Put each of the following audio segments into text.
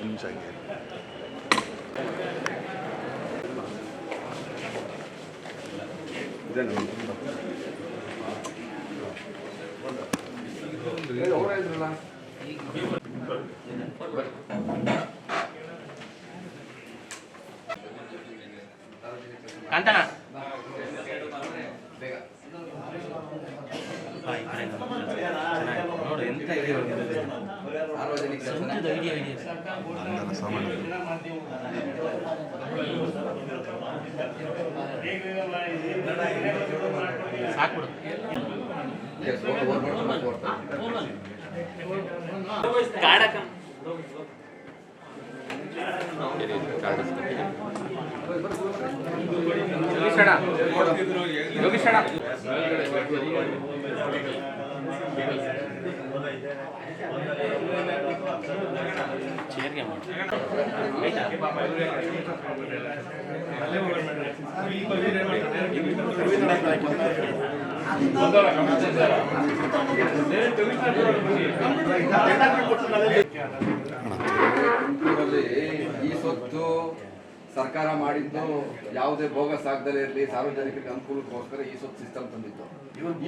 ನಿಮಿಷ ಹಂಗೆ ಕಾಂತನ ನೋಡು ಸ್ವಂತದ ಐಡಿಯಾ ಐಡಿಯಾ ಚೇರ್ಗೆ ಈ ಸ್ವತ್ತು ಸರ್ಕಾರ ಮಾಡಿದ್ದು ಯಾವುದೇ ಬೋಗಸ್ ಆಗದಲ್ಲೇ ಇರಲಿ ಸಾರ್ವಜನಿಕರಿಗೆ ಅನುಕೂಲಕ್ಕೋಸ್ಕರ ಈ ಸ್ವತ್ತು ಸಿಸ್ಟಮ್ ತಂದಿತ್ತು.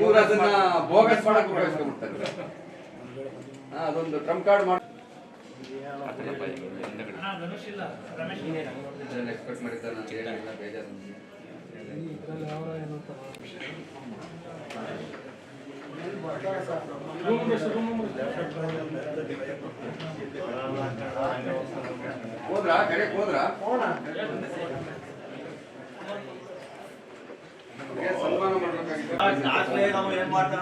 ಇವ್ರು ಅದನ್ನ ಬೋಗಸ್ ಮಾಡಕ್ ಉಪಯೋಗಿಸ್ಕೊಂಡ್ಬಿಡ್ತಾರೆ. ಅದೊಂದು ಟ್ರಂಪ್ ಕಾರ್ಡ್ ಮಾಡಿ ಎಕ್ಸ್ಪೆಕ್ಟ್ ಮಾಡಿದ್ದಾರೆ ನಾನು ಹೇಳಿಲ್ಲ ಬೇಜಾರು. ಹೋದ್ರಾ? ಕಡೆಗೆ ಹೋದ್ರಾ? ಸನ್ಮಾನ ಮಾಡ್ಬೇಕಾಗಿತ್ತು. ನಾವು ಏನ್ ಬರ್ತಾ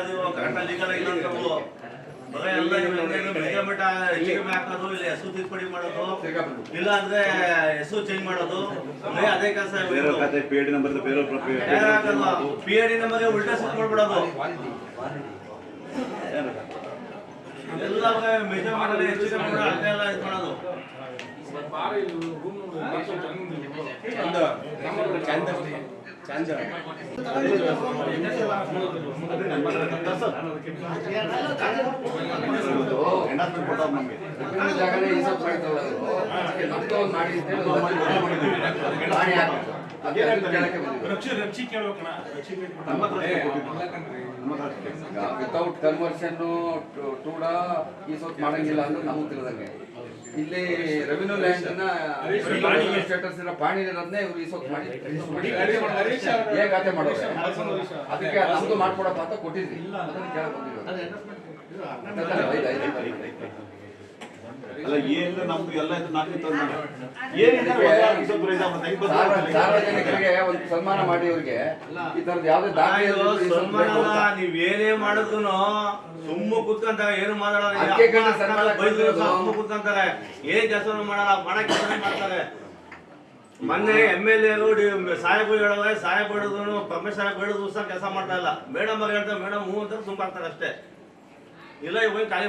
ಇದೀವಿ? ಕರೆಕ್ಟ್ ಲೀಗಲ್ ಇಲ್ಲ ಅಂತ ಮಟ್ಟ ಹಾಕೋದು ಇಲ್ಲ ಹೆಸರು ತಿದ್ದುಪಡಿ ಮಾಡೋದು. ಇಲ್ಲ ಅಂದ್ರೆ ಹೆಸರು ಚೇಂಜ್ ಮಾಡೋದು. ಅದೇ ಕೆಲಸ ಪಿ ಡಿ ನಂಬರ್ ಬೇರೆ ಪಿ ಎ ಡಿ ನಮಗೆ ಉಲ್ಟಾ ಸುತ್ತ ಮಾಡ್ಬಿಡೋದು ಎಲ್ಲ ಮೆಜರ್ ಮಾಡಲ್ಲ ಹೆಚ್ಚು ಕಮ್ಮಿ ಮಾಡೋದು ಇದು ಮಾಡೋದು. ವಿತೌಟ್ ಕನ್ವರ್ಷನ್ ಟೂಡ ಈ ಸೊತ್ತು ಮಾಡಂಗಿಲ್ಲ ಅಂದ್ರೆ ನಮಗೆ ತಿಳಿದಂಗೆ ಇಲ್ಲಿ ರೆವಿನ್ಯೂ ಲ್ಯಾಂಡ್ ಸ್ಟೇಟಸ್ ಇರೋ ಪಾಣಿ. ಇರೋದನ್ನೇ ಇವ್ರು ಸ್ವತ್ತು ಮಾಡಿ ಹೇಗೆ ಖಾತೆ ಮಾಡೋದು ಅದಕ್ಕೆ ನಮ್ದು ಮಾಡ್ಕೊಡಪ್ಪ ಅಂತ ಕೊಟ್ಟಿದ್ವಿ. ಅದನ್ನ ಕೇಳಕ್. ಅಲ್ಲ ಏನಿಲ್ಲ ನಮ್ದು ಎಲ್ಲ ಇದು ನಾಲ್ಕು ತಂದು ಏನಿಲ್ಲ ಇಷ್ಟೊಂದು ರೈತ ಬಂದು ಸಾರ್ವ- ಸಾರ್ವಜನಿಕರಿಗೆ ಒಂದು ಸನ್ಮಾನ ಮಾಡಿ ಅವ್ರಿಗೆ ಈ ತರದ ಯಾವ್ದೇ ದಾಖಲೆ ನೀವ್ ಏನೇ ಮಾಡಿದ್ರು ಸುಮ್ಮ ಕುತ್ಕಂತ ಏನು ಮಾತಾಡೋದು. ಸುಮ್ಮ ಕುತ್ಕೊಂತಾರೆ. ಏನ್ ಕೆಲಸ ಮಾಡಲ್ಲ ಬಡ ಕೆಲಸ ಮಾಡ್ತಾರೆ. ಮೊನ್ನೆ ಎಂ ಎಲ್ ಎರು ಸಾಹೇಬ್ ಹೇಳೋದ್ರೆ ಸಾಹೇಬ್ ಹಿಡಿದ್ರು ಪರಮೇಶ್ ಸಾಹೇಬ್ ಹಿಡಿದು ಸಹ ಕೆಲಸ ಮಾಡ್ತಾ ಇಲ್ಲ. ಮೇಡಮ್ ಅವ್ರು ಹೇಳ್ತಾರೆ ಮೇಡಮ್ ಹೂ ಅಂತ ಸುಮ್ಮ ಆಗ್ತಾರೆ ಅಷ್ಟೇ. ಇಲ್ಲ ಇವಾಗ ಖಾಲಿ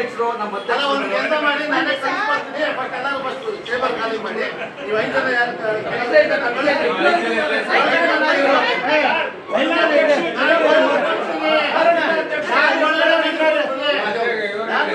ಅಧ್ಯಕ್ಷರು ನಮ್ಮ ಕೆಲಸ ಮಾಡಿ ನಾನೇ ಕಳಿಸ್ಕೊಡ್ತೀನಿ ಬಟ್ ಎಲ್ಲರೂ ಫಸ್ಟ್ ಟೇಬಲ್ ಖಾಲಿ ಮಾಡಿ ನೀವು ಐದು ಜನ ಯಾರು ಕೆಲಸ. ನಾನೇ. ನಾನು.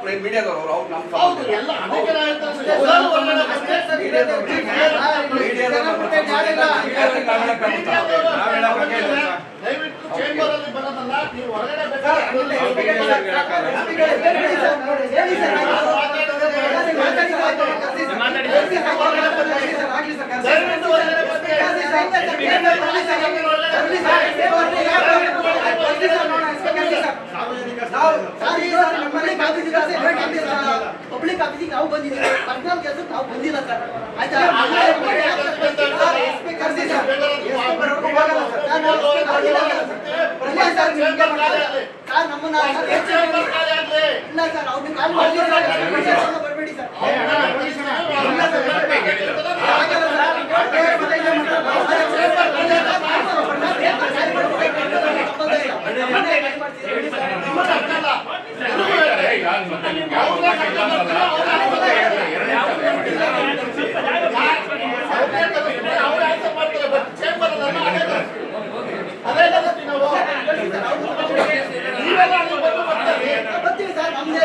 ಪ್ರೇಮ್ ಮೀಡಿಯಾದವರು ಅವ್ರು ನಮ್ಮ ಸಾರ್ವಜನಿಕ ಅಲ್ಲಿ ಅಭಿಜಿಗೆ ನೀವು ಬಂದಿದ್ದೀವಿ ಪರ್ಸನಲ್ ಕೆಲಸಕ್ಕೆ ನಾವು ಬಂದಿಲ್ಲ ಸರ್ ಆಯ್ತಾ ನಮ್ಮನ್ನ ಇಲ್ಲ ಸರ್ ಅವ್ರಿಗೆ ಕಾಲ್ ಬರ್ಬೇಡಿ ಸರ್ ಇಲ್ಲ ಸರ್, ಬರ್ಬೇಡಿ. ಆಗಲ್ಲ ಸರ್. ಮತ್ತೆ ಹಿಂಗೆ ಮಾಡ್ತಾರೆ. ಬರ್ತೀವಿ ಸರ್ ನಮ್ದೇ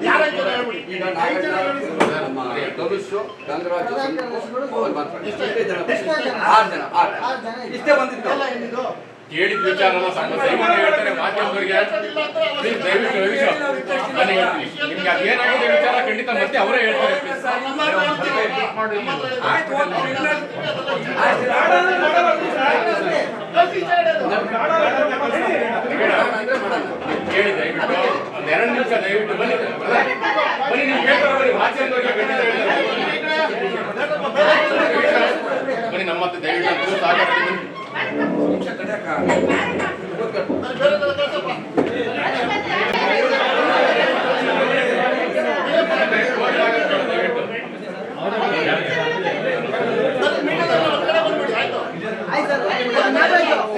ಈಗ ನಾಲ್ಕು ನಮ್ಮ ಧನುಷು ಗಂಗರಾಜು ಅವ್ರು ಇಷ್ಟೇ ಜನ ಆರು ಜನ ಆರು ಜನ. ಇಷ್ಟೇ ಬಂದಿದ್ದು. ಕೇಳಿದ ವಿಚಾರನ ಸಮಸ್ಯೆ ಹೇಳ್ತಾರೆ, ಮಾಧ್ಯಮದವರಿಗೆ ಪ್ಲೀಸ್ ದಯವಿಟ್ಟು ರವೀಶ್ ನಾನು ಹೇಳ್ತೀನಿ. ನಿಮ್ಗೆ ಅದೇನಾಗಿದೆ ವಿಚಾರ ಖಂಡಿತ ಮತ್ತೆ ಅವರೇ ಹೇಳ್ತಾರೆ. ಕೇಳಿ, ದಯವಿಟ್ಟು. ಒಂದ್ ಎರಡು ನಿಮಿಷ ದಯವಿಟ್ಟು ಬನ್ನಿ. ಬನ್ನಿ, ನೀವು ಹೇಳ್ತಾರೆ, ಬನ್ನಿ. ಮಾಧ್ಯಮದವರಿಗೆ ಖಂಡಿತ ಹೇಳ್ತಾರೆ. ಬನ್ನಿ ನಮ್ಮ ದಯವಿಟ್ಟು ಬನ್ನಿ. ನಿಮಿಷ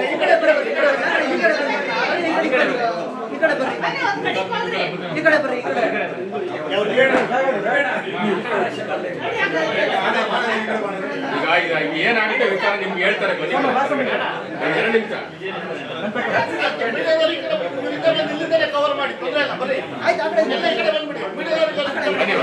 ಈ ಕಡೆ ಬರ್ರಿ ಈ ಕಡೆ ಬರ್ರಿ ಈಗ ಈಗ ಏನಾಗುತ್ತೆ ವಿಚಾರ ನಿಮ್ಗೆ ಹೇಳ್ತಾರೆ ಬನ್ನಿ ಎರಡು ನಿಮಿಷ. ಬನ್ನಿ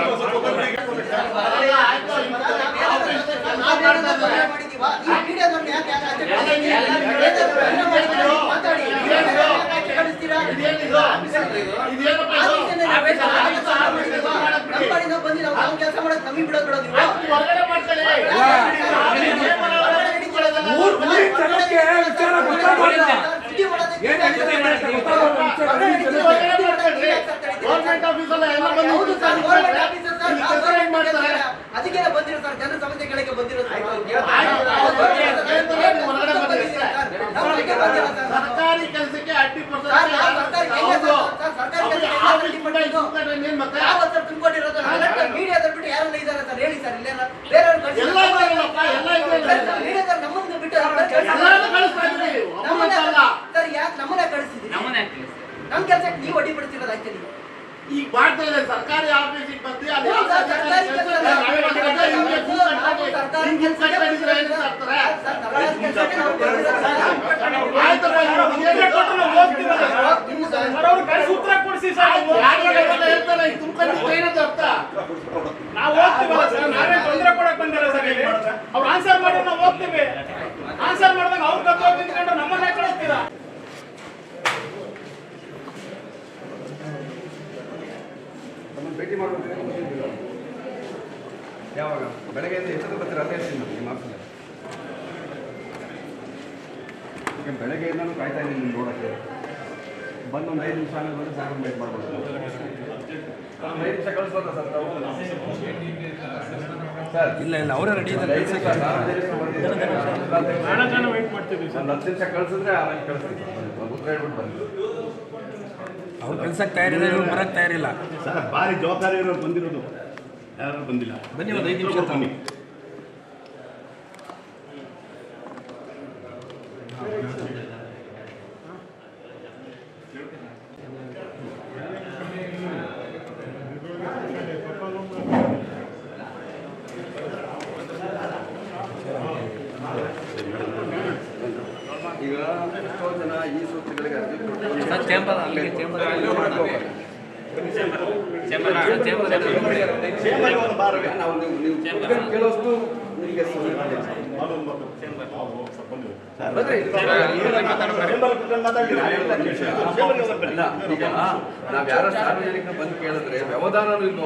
ಗೌರ್ಮೆಂಟ್ ಆಫೀಸಲ್ಲ ಎಲ್ಲ ಬಂದು ಸರ್ಕಾರಿ ಕೆಲಸಕ್ಕೆ ಬಂದಿರೋದು. ಸರ್ಕಾರಿ ಕೆಲ್ಸಕ್ಕೆ ಅಡ್ಡಿ ತುಂಬಿಕೊಂಡಿರೋದು ಮೀಡಿಯಾದವ್ರು ಬಿಟ್ಟು ಯಾರನ್ನ ಇದ್ದಾರೆ ಸರ್ ಹೇಳಿ ಸರ್ ಬೇರೆಯವ್ರು ಮೀಡಿಯಾದವ್ರು ನಮ್ಮನ್ನ ಬಿಟ್ಟು ನಮ್ಮನ್ನ ಸರ್ ಯಾಕೆ ನಮ್ಮನ್ನ ಕಳಿಸ್ತಿದ್ದೀರಿ ನಮ್ಮನ್ನ ಯಾಕೆ ತಿಳಿಸ್ತೀರಿ? ನಮ್ ಕೆಲ್ಸಕ್ಕೆ ನೀವು ಅಡ್ಡಿ ಪಡಿಸಿರೋದು ಈಗ ಮಾಡ್ತಾ ಇದೆ ಸರ್ಕಾರಿ ಆಫೀಸಿಗೆ ಬಂದು ಅಲ್ಲಿ ಯಾರು ಎಲ್ಲ ಹೇಳ್ತಾರೆ, ಈಗ ತುಂಬ್ಕೊಂಡು ಏನಂತ ಅರ್ಥ ನಾವು ಹೋಗ್ತೀವಲ್ಲ ಸರ್ ನಾವೇ ತೊಂದರೆ ಕೊಡಕ್ ಬಂದಿಲ್ಲ ಸರ್ ಅವ್ರು ಆನ್ಸರ್ ಮಾಡಿ ನಾವು ಹೋಗ್ತೀವಿ ಆನ್ಸರ್ ಮಾಡಿದಾಗ ಅವ್ರು ಕತ್ತೋಗಿ ನಿಂತ್ಕೊಂಡು ನಮ್ಮನ್ನೇ ಕಳಿಸ್ತೀರಾ ನಮ್ಮನ್ನ ಭೇಟಿ ಮಾಡ್ಬೇಕು ಅಂತ ಬಂದಿದ್ದೀವಿ. ಯಾವಾಗ ಬೆಳಗ್ಗೆಯಿಂದ ಎಷ್ಟೊತ್ತು ಬರ್ತೀರ ಅದೇ ಹೇಳ್ತೀನಿ ನಾನು ನಿಮ್ಮ ಆಫೀಸಲ್ಲಿ ಈಗ ಬೆಳಗ್ಗೆಯಿಂದನೂ ಕಾಯ್ತಾ ಇದ್ದೀನಿ ನೋಡೋಕ್ಕೆ. ಬಂದು ಒಂದು ಐದು ನಿಮಿಷ ಆಮೇಲೆ ಬಂದು ಸಾಕು ವೇಟ್ ಮಾಡ್ಬೋದು. ಐದು ನಿಮಿಷ ಕಳಿಸ್ಬೋದಾ ಸರ್? ತಾವು ಸರ್ ಇಲ್ಲ ಇಲ್ಲ ಅವರೇ ರೆಡಿ ಇದ್ದಾರೆ. ಬಹಳ ನಾನು ವೇಟ್ ಮಾಡ್ತಿದ್ವಿ ಸರ್. ಹತ್ತು ನಿಮಿಷ ಕಳಿಸಿದ್ರೆ ಆಮೇಲೆ ಕಳಿಸ್ತೀನಿ ಉತ್ತರ ಹೇಳ್ಬಿಟ್ಟು ಬನ್ನಿ. ಅವ್ರು ಕೆಲ್ಸಕ್ಕೆ ತಯಾರಿಲ್ಲ ಇವ್ರು ಬರಕ್ಕೆ ತಯಾರಿಲ್ಲ. ಸರ್ ಭಾರಿ ಜವಾಬ್ದಾರಿ ಇರೋರು ಬಂದಿರೋದು. ಯಾರು ಬಂದಿಲ್ಲ. ಬನ್ನಿ ಒಂದು ಐದು ನಿಮಿಷ ಬನ್ನಿ ಮಂತ್ರಿಗಳಿಗೆ ಅರ್ಜಿ ಕೊಟ್ಟು ಸರ್ ಚೇಂಬರ್ ಅಲ್ಲಿಗೆ ಚೇಂಬರ್ ಚೇಂಬರ್ ಚೇಂಬರ್ ನಾವು ನೀವು ನೀವು ಕೇಳೋಷ್ಟು ನಾವ್ ಯಾರ ಸಾರ್ವಜನಿಕ ಬಂದು ಕೇಳಿದ್ರೆ ವ್ಯವಧಾನ ಇಲ್ಲ.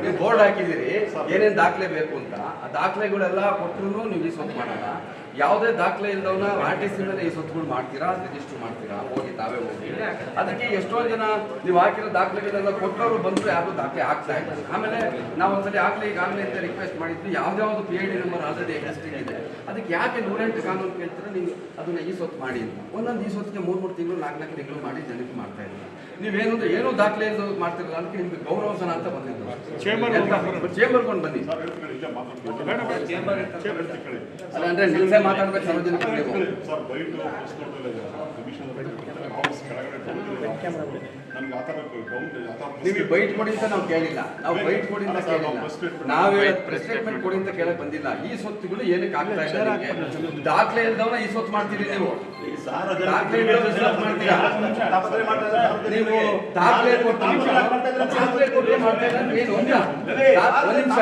ನೀವು ಬೋರ್ಡ್ ಹಾಕಿದಿರಿ ಏನೇನ್ ದಾಖಲೆ ಬೇಕು ಅಂತ ಆ ದಾಖಲೆಗಳೆಲ್ಲ ಕೊಟ್ಟರು ನೀವು ಈ ಸೊತ್ತು ಮಾಡಲ್ಲ ಯಾವುದೇ ದಾಖಲೆ ಇಲ್ಲದವನ್ನ ಆರ್ ಟಿ ಸಿ ಮೇಲೆ ಈ ಸೊತ್ತುಗಳು ಮಾಡ್ತೀರಾ? ರಿಜಿಸ್ಟರ್ ಮಾಡ್ತೀರಾ? ಹೋಗಿ ತಾವೇ ಹೋಗಿ. ಅದಕ್ಕೆ ಎಷ್ಟೋ ಜನ ನೀವು ಹಾಕಿರೋ ದಾಖಲೆಗಳೆಲ್ಲ ಕೊಟ್ಟವರು ಬಂದ್ರೆ ಯಾರು ದಾಖಲೆ ಆಗ್ತಾ ಇಲ್ಲ. ಆಮೇಲೆ ನಾವು ಒಂದ್ಸಲಿ ಆಗ್ಲೇ ಈಗಾಗಲೇ ಅಂತ ರಿಕ್ವೆಸ್ಟ್ ಮಾಡಿದ್ವಿ. ಯಾವ್ದಾವ್ದು P I D number already existing ಇದೆ. ಅದಕ್ಕೆ ಯಾಕೆ ನೂರೆಂಟು ಕಾನೂನು ಕೇಳ್ತೀರಾ? ನೀವು ಅದನ್ನ ಈ ಸೊತ್ತು ಮಾಡಿ ಒಂದೊಂದು ಈ ಸೊತ್ತಿಗೆ ಮೂರು ಮೂರು ತಿಂಗಳು, ನಾಲ್ಕು ನಾಲ್ಕು ತಿಂಗಳು ಮಾಡಿ ಜನಕ್ಕೆ ಮಾಡ್ತಾ ಇದ್ದೀವಿ ನೀವೇನು ಏನು ದಾಖಲೆ ಮಾಡ್ತಿರಲ್ಲ ಅದಕ್ಕೆ ನಿಮ್ಗೆ ಗೌರವಸನ ಅಂತ ಬಂದಿದ್ದು. ಚೇಂಬರ್ಕೊಂಡು ಬನ್ನಿ. ಅಲ್ಲ ಅಂದ್ರೆ ನಿಲ್ಸೆ ಮಾತಾಡ್ಬೇಕು ನೀವು ನೀವು ಬೈಟ್ ಕೊಡಿ ಅಂತ ನಾವು ಕೇಳಿಲ್ಲ. ನಾವು ಬೈಟ್ ಕೊಡಿ ಅಂತ ಕೇಳಿಲ್ಲ. ನಾವು ಪ್ರೆಸ್ ಸ್ಟೇಟ್ಮೆಂಟ್ ಕೊಡಿ ಅಂತ ಕೇಳಕ್ ಬಂದಿಲ್ಲ. ಈ ಸೊತ್ತುಗಳು ಏನಕ್ಕೆ ಆಗ್ತಾ ಇಲ್ಲ ನಿಮ್ಗೆ? ದಾಖಲೆ ಇಲ್ದವನ ಈ ಸೊತ್ತು ಮಾಡ್ತೀರಿ ನೀವು. ದಾಖಲೆ ಮಾಡ್ತೀರಾ? ನೀವು ದಾಖಲೆ ಕೊಟ್ಟು ದಾಖಲೆ ಕೊಟ್ಟು ಮಾಡ್ತಾ ಇಲ್ಲ ಅಂದ್ರೆ ಏನು ಒಂದ ಒಂದ್ ನಿಮಿಷ.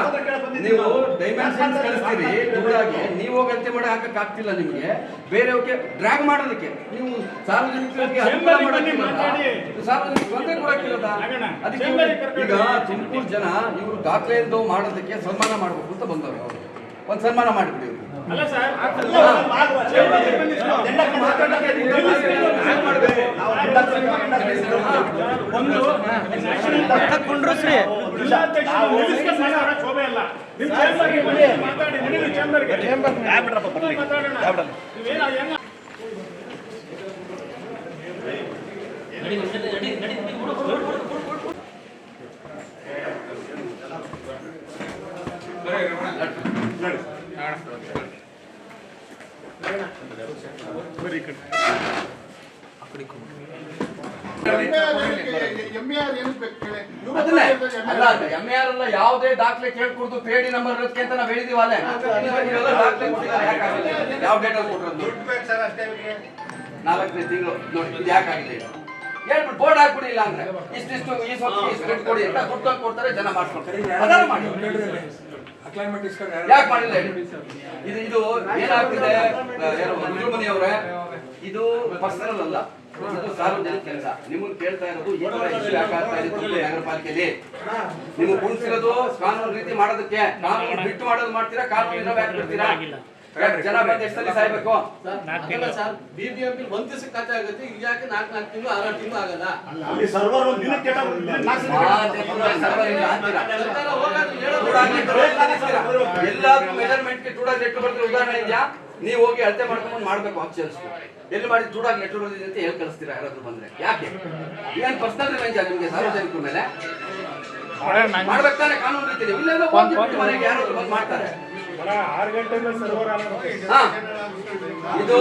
ನೀವು ಡೈಮೆನ್ಷನ್ಸ್ ಕಳಿಸ್ತೀರಿ ದುಡ್ಡಾಗಿ. ನೀವು ಹೋಗಿ ಅಳತೆ ಮಾಡಿ ಹಾಕಕ್ ಆಗ್ತಿಲ್ಲ ನಿಮ್ಗೆ. ಬೇರೆಯವ್ರಿಗೆ ಡ್ರ್ಯಾಗ್ ಮಾಡೋದಕ್ಕೆ. ನೀವು ಸಾರ್ವಜನಿಕರಿಗೆ ಸಾರ್ವಜನಿಕ ಕೊಡಕ್ಕಿಲ್ಲದ ಅದಕ್ಕೆ ಈಗ ತುಮಕೂರು ಜನ ಇವರು ದಾಖಲೆ ಎಂದು ಮಾಡೋದಕ್ಕೆ ಸನ್ಮಾನ ಮಾಡಬೇಕು ಅಂತ ಬಂದವರು ಅವರು ಒಂದ್ ಸನ್ಮಾನ ಮಾಡಿಬಿಡಿ? ಒಂದು ಜಿಲ್ಲಾಧ್ಯಕ್ಷರು ನಿಲ್ಲಿಸ್ಕೊಂಡು ಮಾತಾಡೋ ಶೋಭೆ ಅಲ್ಲ ನಿಮ್ ಚೇಂಬರ್ಗೆ ಬನ್ನಿ, ಮಾತಾಡಿ ನಡೀರಿ ಚೇಂಬರ್ಗೆ ಮಾತಾಡೋಣ ನೀವೇನು ಹೆಂಗ ಎಮ್ಮೆ ಆರ್ ಏನಕ್ಕೆ ಬೇಕು ಕೇಳಿ ಇವ್ರು ಅದನ್ನೇ ಮಾತಾಡ್ತಾರೆ ಅಲ್ಲ ಎಂ ಆರ್ ಎಲ್ಲ ಯಾವುದೇ ದಾಖಲೆ ಕೇಳ್ಕೊಡ್ದು ಪೇಡಿ ನಂಬರ್ ಇರುತ್ತೆ ಅಂತ ನಾವ್ ಹೇಳಿದೀವಿ ಅಲ್ಲೇ ಯಾವ ಡೇಟ್ ಕೊಟ್ಟಿರೋದು ಅಷ್ಟೇ ಇವ್ರಿಗೆ ನಾಲ್ಕನೇ ತಿಂಗಳು, ನೋಡಿ, ಇದು ಯಾಕಾಗಿಲ್ಲ ಇದು? ಹೇಳ್ಬಿಟ್ಟು ಬೋರ್ಡ್ ಹಾಕ್ಬಿಡಿ ಇಲ್ಲ ಅಂದ್ರೆ ಇಷ್ಟಿಷ್ಟು ಈ ಸ್ವಲ್ಪ ಇಷ್ಟು ದುಡ್ಡು ಕೊಡಿ ಅಂತ ದುಡ್ಡು ತಂದು ಕೊಡ್ತಾರೆ ಜನ ಮಾಡ್ಕೊಳ್ತಾರೆ. ಅದನ್ನ ಮಾಡಿ. ಯಾಕೆ ಮಾಡಿಲ್ಲ ಇದು ಇದು ಏನಾಗ್ತಿದೆ? ಮಂಜುಮನಿ ಅವರೇ ಇದು ಪರ್ಸನಲ್ ಅಲ್ಲ. ಇದು ಸಾರ್ವಜನಿಕ ಕೆಲಸ. ನಿಮ್ಗೆ ಕೇಳ್ತಾ ಇರೋದು ಈ ತರ ಇಶ್ಯೂ ಯಾಕಾಗ್ತಾ ಇದೆ ತುಮಕೂರು ನಗರ ಪಾಲಿಕೆಯಲ್ಲಿ. ಕುಣಿಸಿರೋದು ಕಾನೂನು ರೀತಿ ಮಾಡೋದಕ್ಕೆ ಕಾನೂನು ಬಿಟ್ಟು ಮಾಡೋದು ಮಾಡ್ತೀರಾ ಕಾನೂನು ಇರೋ ಯಾಕೆ ಬಿಡ್ತೀರಾ ಜನ ಬಂದ ಎಷ್ಟಲ್ಲಿ ಸಾಯ್ಬೇಕು? ಸರ್ ಬಿಬಿಎಂಪಿ ಒಂದ್ ದಿವಸ ಖಾತೆ ಆಗುತ್ತೆ ಈಗ ಯಾಕೆ ನಾಲ್ಕು ನಾಲ್ಕು ತಿಂಗಳು ಆರು ತಿಂಗಳು ಆಗಲ್ಲ? ಅಲ್ಲಿ ಸರ್ವರ್ ಒಂದು ಇಲ್ಲ ಬರ್ತಿರೋ. ಉದಾಹರಣೆ ಇದೆಯಾ? ನೀವು ಹೋಗಿ ಅಳತೆ ಮಾಡ್ಕೊಂಡು ಮಾಡ್ಬೇಕು ಆಪ್ಷನ್ಸ್ ಎಲ್ಲಿ ಮಾಡಿ ಚೂಡಾಗಿ ಬರ್ತಿದೆ ಅಂತ ಹೇಳಿ ಕಳಿಸ್ತೀರಾ? ಯಾರಾದ್ರೂ ಬಂದ್ರೆ. ಯಾಕೆ? ಏನ್ ಪರ್ಸನಲ್ ರಿವೆಂಜ್ ನಿಮ್ಗೆ ಸಾರ್ವಜನಿಕರ ಮೇಲೆ? ಮಾಡ್ಬೇಕಾದ್ರೆ ಕಾನೂನು ರೀತಿ ಬಿಟ್ಟು ಮನೆಗೆ ಯಾರಾದ್ರೂ ಬಂದು ಮಾಡ್ತಾರೆ. ಇದು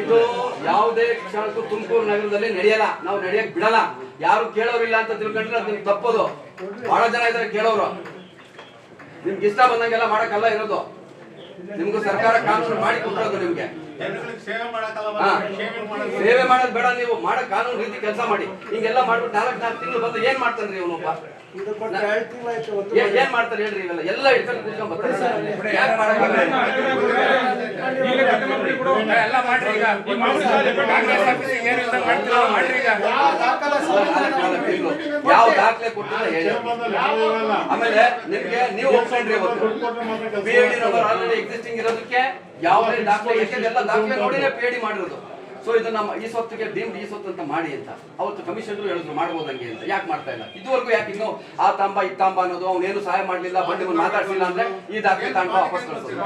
ಇದು ಯಾವುದೇ ಕ್ಷಣಕ್ಕೂ ತುಮಕೂರು ನಗರದಲ್ಲಿ ನಡೆಯಲ್ಲ. ನಾವು ನಡೆಯಕ್ ಬಿಡಲ್ಲ. ಯಾರು ಕೇಳೋರಿಲ್ಲ ಅಂತ ತಿಳ್ಕೊಂಡ್ರೆ ಅದು ನಿಮ್ಗೆ ತಪ್ಪೋದು. ಬಹಳ ಜನ ಇದ್ದಾರೆ ಕೇಳೋರು. ನಿಮ್ಗೆ ಇಷ್ಟ ಬಂದಂಗೆಲ್ಲ ಮಾಡಕ್ಕಲ್ಲ ಇರೋದು. ನಿಮ್ಗೂ ಸರ್ಕಾರ ಕಾನೂನು ಮಾಡಿ ಕೊಟ್ಟರೋದು ನಿಮ್ಗೆ. ಜನಗಳಿಗೆ ಸೇವೆ ಮಾಡೋದ್ ಹಾ. ಸೇವೆ ಮಾಡೋದು ಸೇವೆ ಮಾಡೋದು ಬೇಡ ನೀವು ಮಾಡೋ ಕಾನೂನು ರೀತಿ ಕೆಲಸ ಮಾಡಿ. ಹಿಂಗೆಲ್ಲ ಮಾಡ್ಬಿಟ್ಟು ನಾಲ್ಕು ನಾಲ್ಕು ತಿಂಗಳು ಬಂದು ಏನ್ ಮಾಡ್ತಾನ್ರಿ ಇವನೊಬ್ಬ ಏನ್ ಏನ್ ಮಾಡ್ತಾರೆ ಹೇಳ್ರಿ ಇವೆಲ್ಲ ಎಲ್ಲ ಇಟ್ಕೊಂಡು ಕೂತ್ಕೊಂಡ್ ಬರ್ತಾರೆ ಯಾಕೆ. ಎಲ್ಲ ಮಾಡ್ರಿ ಈಗ ಕಾಂಗ್ರೆಸ್ ಮಾಡ್ರಿ ಯಾವ ದಾಖಲೆ ಕೊಟ್ಟಿಲ್ಲ ಹೇಳಿ ಆಮೇಲೆ ನಿಮ್ಗೆ ನೀವು ಒಪ್ಕೊಂಡ್ರಿ ಇವತ್ತು P A D number already existing ಇರೋದಕ್ಕೆ ಯಾವುದೇ ದಾಖಲೆ ಎಲ್ಲ ದಾಖಲೆ ನೋಡಿನೇ ಪಿ ಎ ಡಿ ಮಾಡಿರೋದು ಸೊ ಇದು ನಮ್ಮ ಈ ಸ್ವತ್ತಿಗೆ ಡೀಮ್ಡ್ ಈ ಸ್ವತ್ತು ಅಂತ ಮಾಡಿ ಅಂತ. ಅವತ್ತು ಕಮಿಷನರು ಹೇಳಿದ್ರು ಮಾಡ್ಬೋದಂಗೆ ಅಂತ. ಯಾಕೆ ಮಾಡ್ತಾ ಇಲ್ಲ? ಇದುವರೆಗೂ ಯಾಕೆ ಇನ್ನು ಆ ತಾಂಬ ಈ ತಾಂಬ ಅನ್ನೋದು ಅವನೇನು ಸಹಾಯ ಮಾಡಲಿಲ್ಲ ಬಂಡಿ ಬಂದು ಮಾತಾಡ್ಸಿಲ್ಲ ಅಂದ್ರೆ ಈ ದಾಖಲೆ ತಾಂಡ ವಾಪಸ್ ಕಳಿಸೋದು.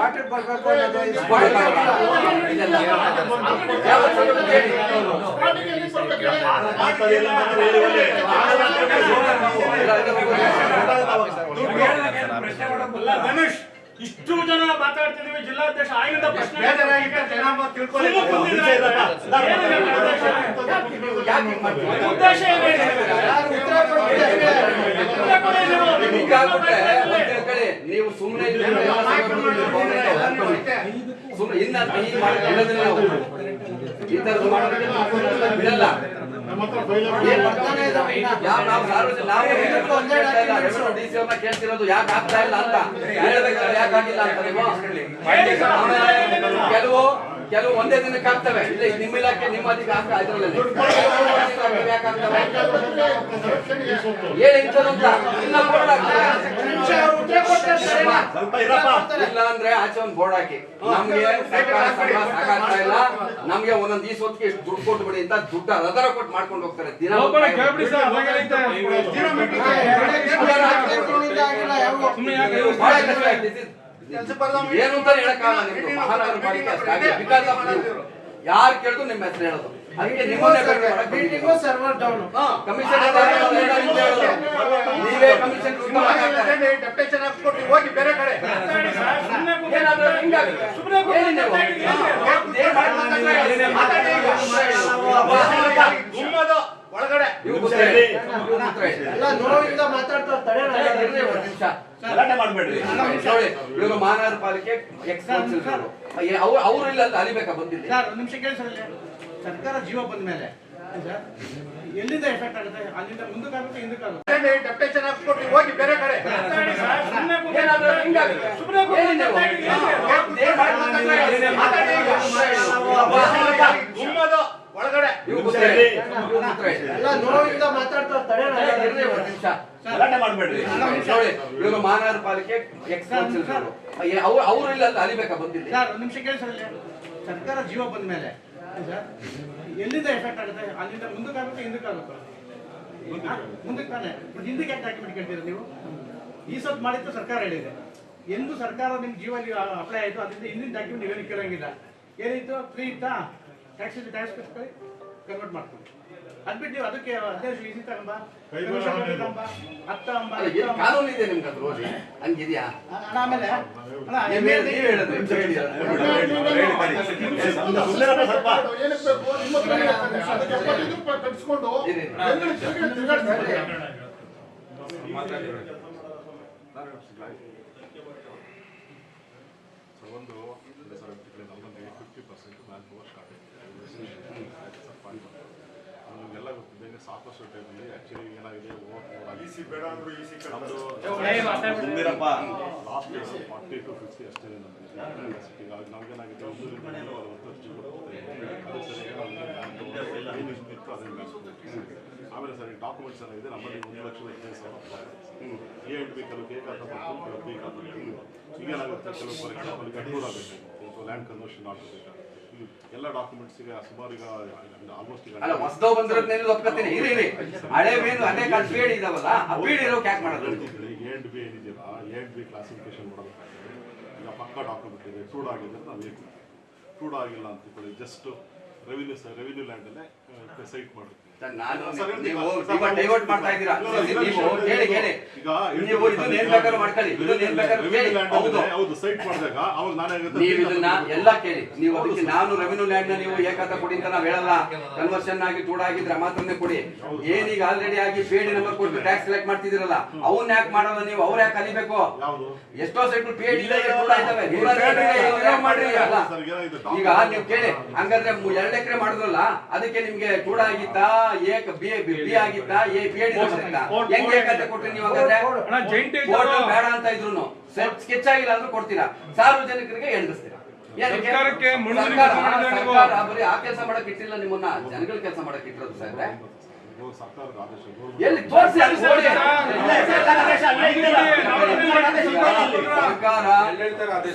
ಧನುಷ್ ಇಷ್ಟು ಜನ ಮಾತಾಡ್ತಿದೀವಿ ಜಿಲ್ಲಾಧ್ಯಕ್ಷ ಆಗಿಂದ ಪ್ರಶ್ನೆ. ಉದ್ದೇಶ? ಯಾಕೆ ಉದ್ದೇಶ ಏನು ಹೇಳಿ? ಉತ್ತರ ಕೊಡಿ ನೀವು. ಸುಮ್ಮನೆ ಸುಮ್ಮನೆ ಇನ್ನ ಈ ಮಾಡೋದಕ್ಕೆ ಬಿಡಲ್ಲ ಕೇಳ್ತಿರೋದು ಯಾಕೆ ಆಗ್ತಾ ಇಲ್ಲ ಅಂತ? ಹೇಳ್ಬೇಕಲ್ಲ ಯಾಕೆ ಆಗಿಲ್ಲ ಅಂತ ನೀವು? ಕೆಲವು ಕೆಲವು ಒಂದೇ ದಿನಕ್ಕೆ ಆಗ್ತವೆ ಇಲ್ಲ ನಿಮ್ಮ ಇಲಾಖೆ ನಿಮ್ಮ ಅಧಿಕಾರ ಇಲ್ಲ ಅಂದ್ರೆ ಆಚೆ ಒಂದು ಬೋರ್ಡ್ ಹಾಕಿ. ನಮ್ಗೆ ಸಾಕಾಗ್ತಾ ಇಲ್ಲ. ನಮ್ಗೆ ಒಂದೊಂದ್ ಈ ಸೊತ್ತಿಗೆ ಎಷ್ಟು ದುಡ್ಡು ಕೊಟ್ಟು ಬಿಡಿ ಅಂತ ದುಡ್ಡು ಅದರ ಕೊಟ್ಟು ಮಾಡ್ಕೊಂಡು ಹೋಗ್ತಾರೆ. ದಿನ ಕೇಳ್ಬಿಡಿ ಸರ್, ಅವಾಗೇನೈತೆ? ಬಹಳ ಕಷ್ಟ ಆಗಿದೆ. ಏನು ಅಂತ ಹೇಳಕ್ಕಾಗಲ್ಲ ಮಹಾನಗರ ಪಾಲಿಕೆ ಅಷ್ಟಾಗಿದೆ ಬಿಕಾಸ್ ಆಫ್ ಯಾರು ಕೇಳಿದ್ರು ನಿಮ್ಮ ಹೆಸರು ಹೇಳೋದು? ಅದಕ್ಕೆ ನಿಮ್ಮನ್ನೇ ಬಂದಿದ್ದೀವಿ. ಸರ್ವರ್ ಡೌನ್ ಹಾ, ಕಮಿಷನ್ ನೀವೇ ಕಮಿಷನ್ ಡೆಪ್ಟೇಷನ್ ಹಾಕ್ಸ್ಕೊಟ್ಟು ಹೋಗಿ ಬೇರೆ ಕಡೆ. ಏನಾದ್ರೂ ಹಿಂಗಾಗುತ್ತೆ? ಒಳಗಡೆ. ಎಲ್ಲ ನೋವಿಂದ ಮಾತಾಡ್ತಾರೆ ತಡೆಯೋಣ ಇರ್ಲಿ ನಿಮಿಷ. ಗಲಾಟೆ ಮಾಡ್ಬೇಡ್ರಿ. ನೋಡಿ ಇವರು ಮಹಾನಗರ ಪಾಲಿಕೆ ಎಕ್ಸ್ ಕೌನ್ಸಿಲರ್ ಅವ್ರು. ಅವ್ರು ಇಲ್ಲ ಅಂತ ಅಲಿಬೇಕಾ ಬಂದಿಲ್ಲ? ಸರ್ ಒಂದು ನಿಮಿಷ ಕೇಳಿ ಸರ್ ಸರ್ಕಾರ ಜೀವ ಬಂದ ಮೇಲೆ ಎಲ್ಲಿಂದ ಎಫೆಕ್ಟ್ ಆಗುತ್ತೆ? ಅಲ್ಲಿಂದ ಮುಂದಕ್ಕಾಗುತ್ತೆ ಹಿಂದಕ್ಕಾಗುತ್ತೆ? ಡೆಪ್ಟೇಷನ್ ಹಾಕ್ಬಿಟ್ಟು ಹೋಗಿ ಬೇರೆ ಕಡೆ. ಏನಾದ್ರೂ ಹಿಂಗಾಗುತ್ತೆ ಹೇಳಿ ನೀವು. ಹಾ, ಏನ್ ಮಾಡ್ಬೇಕಂದ್ರೆ ಗುಮ್ಮದು ಒಳಗಡೆ ಇವ್ರು ಗೊತ್ತೇ ಇಲ್ಲ. ಇವ್ರು ಗೊತ್ತೇ ಇಲ್ಲ. ಎಲ್ಲ ನೋವಿಂದ ಮಾತಾಡ್ತಾರೆ ತಡೆಯೋಣ ಇರ್ಲಿ ಒಂದ್ ನಿಮಿಷ. ಗಲಾಟೆ ಮಾಡ್ಬೇಡ್ರಿ ನೋಡಿ ಇವರು ಮಹಾನಗರ ಪಾಲಿಕೆ ಎಕ್ಸಾಮ್ ಸರ್ ಅವ್ರು. ಅವ್ರು ಇಲ್ಲ ಅಲಿಬೇಕಾ ಬಂದಿಲ್ಲ? ಸರ್ ಒಂದು ನಿಮಿಷ ಕೇಳಿ ಸರ್. ಸರ್ಕಾರ ಜೀವ ಬಂದ ಮೇಲೆ. ಎಲ್ಲಿಂದ ಎಫೆಕ್ಟ್ ಆಗುತ್ತೆ? ಅಲ್ಲಿಂದ ಮುಂದಕ್ಕೆ ಆಗುತ್ತೆ ಹಿಂದಕ್ಕೆ ಆಗುತ್ತೆ? ಮುಂದಕ್ಕೆ ತಾನೆ. ಹಿಂದಕ್ಕೆ ಯಾಕೆ ಡಾಕ್ಯುಮೆಂಟ್ ಕೇಳ್ತೀರಾ ನೀವು? ಈ ಸತ್ ಮಾಡಿದ್ದು ಸರ್ಕಾರ ಹೇಳಿದೆ. ಎಂದು ಸರ್ಕಾರ ನಿಮ್ಮ ಜೀವ ಅಪ್ಲೈ ಆಯಿತು ಅದರಿಂದ ಹಿಂದಿನ ಡಾಕ್ಯುಮೆಂಟ್ ನೀವೇನು ಕೇಳಂಗಿಲ್ಲ. ಏನಿತ್ತು ಫ್ರೀ ಇತ್ತಾ? ಟ್ಯಾಕ್ಸ್ ಟ್ಯಾಕ್ಸ್ ಕಟ್ಕೊಳ್ಳಿ ಕನ್ವರ್ಟ್ ಮಾಡ್ಕೊಳ್ಳಿ ಅದ್ಬಿಟ್ಟು ನೀವು ಅದಕ್ಕೆ ಅಧ್ಯಕ್ಷ ಈಸಿ ತಗೊಂಬ ಕಾನೂನು ಇದೆ ನಿಮ್ಗೆ ಹಂಗಿದ್ಯಾ ಆಮೇಲೆ ಅಣ್ಣ ನೀವ್ ಹೇಳಿ- ನೀವ್ ಹೇಳಿದ್ರಿ ಹೇಳಿ. ಸುಮ್ಮನೆ ಸ್ವಲ್ಪ ಏನಕ್ಕೆ ಬೇಕು ನಿಮ್ಮ ಹತ್ರ ಇರ್ತದೆ. ಅದಕ್ಕೆ ಎಪ್ಪತ್ತೈದು ರೂಪಾಯಿ ಕಟ್ಸ್ಕೊಂಡು ಇದೆ. ಬೆಂಗಳೂರು ತಿರ್ಗಿ ತಿರ್ಗಾಡ್ತಾರೆ. ಒಂದು ಸರ್ ನಮ್ಮಲ್ಲಿ fifty percent man power shortage ಸಾಕಷ್ಟು ಟೈಮ್ ಸಾಕಷ್ಟು ಟೈಮಲ್ಲಿ ಆ್ಯಕ್ಚುಲಿ ಏನಾಗಿದೆ ಲಾಸ್ಟ್ ಫಾರ್ಟಿ ಟು ಫಿಫ್ಟಿ ಅಷ್ಟೇ ನಮಗೆ ನಮಗೇನಾಗಿದೆ ಅರ್ಜಿ ಮ್ಯಾಚ್ ಆಮೇಲೆ ಸರ್ ಡಾಕ್ಯುಮೆಂಟ್ಸ್ ಏನಾಗಿದೆ ನಮ್ಮಲ್ಲಿ ಒಂದು ಲಕ್ಷದ ಹದಿನೈದು ಸಾವಿರ ಎ ಎಂಟು ಬಿ ಕೆಲವು ಬೇಕಾದ ಬೇಕಾದ ಬರ್ತು ಕೆಲವು ಫಾರ್ ಎಕ್ಸಾಂಪಲ್ ಲ್ಯಾಂಡ್ ಕನ್ವರ್ಷನ್ ಆಗಬೇಕಾಗುತ್ತೆ ಎಲ್ಲ ಡಾಕ್ಯುಮೆಂಟ್ಸ್ ಈಗ ಸುಮಾರು ಈಗ ಆಲ್ಮೋಸ್ಟ್ ಈಗ ಅಲ್ಲ ಹೊಸದವ್ ಬಂದಿರೋದ್ನೇನು ಒಪ್ಕೊತೀನಿ ಇರಿ ಇರಿ. ಹಳೆ ಮೇನು ಅದೇ ಕಾಲ ಪೀಳಿ ಇದಾವಲ್ಲ ಪೀಳಿ ಇರೋಕೆ ಯಾಕೆ ಮಾಡೋದು? ಎ ಎಂಡ್ ಬಿ ಏನಿದೆಯಲ್ಲ ಎ ಬಿ ಕ್ಲಾಸಿಫಿಕೇಶನ್ ಮಾಡಬೇಕಾದ್ರೆ ಈಗ ಪಕ್ಕ ಡಾಕ್ಯುಮೆಂಟ್ ಇದೆ ಟೂಡ್ ಆಗಿದೆ ನಾವು ಬೇಕು ಟೂಡ್ ಆಗಿಲ್ಲ ಅಂತ ಜಸ್ಟ್ ರೆವಿನ್ಯೂ ರೆವಿನ್ಯೂ ಲ್ಯಾಂಡಲ್ಲೇ ಸೈಟ್ ಮಾಡುತ್ತೆ ಸರ್, ನಾನು ನೀವು ಡೈವರ್ಟ್ ಮಾಡ್ತಾ ಇದ್ದೀರಾ? ನೀವು ಕೇಳಿ ಕೇಳಿ ಈಗ ನೀವು ಇದನ್ನ ಏನ್ ಬೇಕಾದ್ರೂ ಮಾಡ್ಕೊಳ್ಳಿ. ಇದನ್ನ ಏನ್ ಬೇಕಾದ್ರೂ ಕೇಳಿ. ಹೌದು. ಹೌದು ಸೈಟ್ ಮಾಡಿದಾಗ ಅವಾಗ ನಾನಾಗುತ್ತೆ ನೀವು ಇದನ್ನ ಎಲ್ಲ ಕೇಳಿ. ನೀವು ಅದಕ್ಕೆ ನಾನು ರೆವಿನ್ಯೂ ಲ್ಯಾಂಡ್ನ ನೀವು ಏಕಾತ ಕೊಡಿ ಅಂತ ನಾವ್ ಹೇಳಲ್ಲ. ಕನ್ವರ್ಷನ್ ಆಗಿ ಚೂಡ ಆಗಿದ್ರೆ ಮಾತ್ರನೇ ಕೊಡಿ. ಏನೀಗ ಆಲ್ರೆಡಿ ಆಗಿ ಪೇಡಿ ನಂಬರ್ ಕೊಟ್ಟು ಟ್ಯಾಕ್ಸ್ ಕಲೆಕ್ಟ್ ಮಾಡ್ತಿದಿರಲ್ಲ ಅವನ್ನ ಯಾಕೆ ಮಾಡಲ್ಲ ನೀವು? ಅವ್ರ ಯಾಕೆ ಕಲಿಬೇಕು? ಎಷ್ಟೋ ಸೈಟ್ ಪೇಡ್ ಇಲ್ಲ ಚೂಡ ಇದಾವೆ ಮಾಡ್ರಿ ಈಗ. ನೀವು ಕೇಳಿ. ಹಂಗಾದ್ರೆ ಎರಡು ಎರಡ್ ಎಕರೆ ಮಾಡಿದ್ರಲ್ಲ ಅದಕ್ಕೆ ನಿಮ್ಗೆ ಚೂಡ ಆಗಿತ್ತಾ? ಏಕ ಬಿ ಬಿ ಆಗಿತ್ತಾ ಎ ಪಿ ಎಡಿ ಹೆಂಗ್ ಏಕತೆ ಕೊಟ್ರಿ ನೀವು ಹಂಗಾದ್ರೆ? ಅಣ್ಣ ಜೈಂಟ್ ಕೋರ್ಟ್ ಬೇಡ ಅಂತ ಇದ್ರು ಸ್ಕೆಚ್ ಆಗಿಲ್ಲ ಅಂದ್ರೆ ಕೊಡ್ತೀರಾ. ಸಾರ್ವಜನಿಕರಿಗೆ ಸರ್ಕಾರ ನೀವು- ಬರೀ ಆ ಕೆಲಸ ಮಾಡಕ್ ಇಟ್ಟಿಲ್ಲ ನಿಮ್ಮನ್ನ. ಜನಗಳ ಕೆಲಸ ಮಾಡಕ್ ಇಟ್ಟಿರೋದು ಆದೇಶ ಎಲ್ಲಿ ತೋರಿಸಿ. ಸರ್ಕಾರ ಸರ್ಕಾರ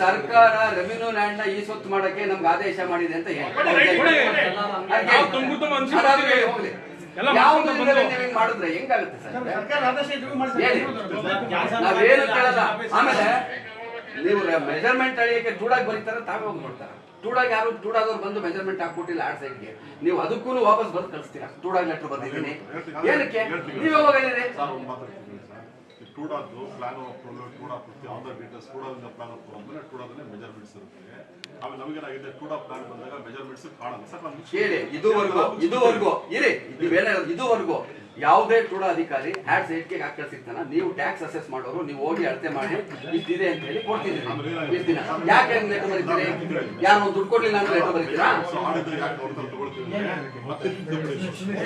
ಸರ್ಕಾರ ರೆವಿನ್ಯೂ ಲ್ಯಾಂಡ್ನ ಈ ಸ್ವತ್ತು ಮಾಡಕ್ಕೆ ನಮ್ಗೆ ಆದೇಶ ಮಾಡಿದೆ ಅಂತ ಹೇಳಿ. ಯಾವುದು ಮಾಡಿದ್ರೆ ಹೆಂಗಾಗುತ್ತೆ ಸರ್? ನಾವೇನು ಕೇಳಲ್ಲ. ಆಮೇಲೆ ನೀವು ಮೆಜರ್ಮೆಂಟ್ ಅಳಿಯಕ್ಕೆ ಜೂಡಾಗಿ ಬರೀತಾರೆ ತಾವೇ ಹೋಗಿ ನೋಡ್ತಾರೆ ಟೂಡಾಗಿ ಯಾರು ಟೂಡಾದವ್ರು ಬಂದು ಮೆಜರ್ಮೆಂಟ್ ಹಾಕ್ಬಿಟ್ಟಿಲ್ಲ ಆರ್ಟ್ ಸೈಡ್ಗೆ ನೀವು ಅದಕ್ಕೂ ವಾಪಸ್ ಬಂದು ಕಳಿಸ್ತೀರಾ? ಟೂಡಾಗಿ ಲೆಟರ್ ಬಂದಿದ್ದೀನಿ ಏನಕ್ಕೆ? ನೀವು ಯಾವಾಗ ಹೇಳಿರಿ ಟೂಡಾದ್ದು ಪ್ಲಾನ್ ಟೂಡಾ ಪೂರ್ತಿ ಆಲ್ ಡೀಟೇಲ್ಸ್ ಟೂಡಾದಿಂದ ಪ್ಲಾನ್ ಆಫ್ ಅಂದ್ರೆ ಟೂಡಾದಲ್ಲೇ ಮೆಜರ್ಮೆಂಟ್ಸ್ ಇರುತ್ತೆ. ಆಮೇಲೆ ನಮಗೇನಾಗಿದೆ? ಟೂಡಾ ಪ್ಲಾನ್ ಬಂದಾಗ ಮೆಜರ್ಮೆಂಟ್ಸ್ ಕಾಣಲ್ಲ. ಸರ್ ಕೇಳಿ ಇದುವರೆಗೂ ಇದುವರೆಗೂ ಇರಿ ಇದು ಇದುವರೆಗೂ. ಯಾವುದೇ ಕೂಡ ಅಧಿಕಾರಿ ಹ್ಯಾಡ್ ಏಟ್ಗೆ ಹಾಕಿ ಕಳ್ಸಿರ್ತಾನ ನೀವು ಟ್ಯಾಕ್ಸ್ ಅಸೆಸ್ ಮಾಡೋರು ನೀವು ಹೋಗಿ ಅಳತೆ ಮಾಡಿ ಇದ್ದಿದೆ ಅಂತ ಹೇಳಿ ಕೊಡ್ತಿದ್ದೀರಿ. ಇಷ್ಟ ದಿನ. ಯಾಕೆ ಹೆಂಗ್ ಲೆಕ್ಕ ಬರೀತೀರಿ? ಯಾರು ಒಂದು ದುಡ್ಡು ಕೊಡ್ಲಿಲ್ಲ ಅಂತ ಲೆಕ್ಕ ಬರೀತೀರಾ?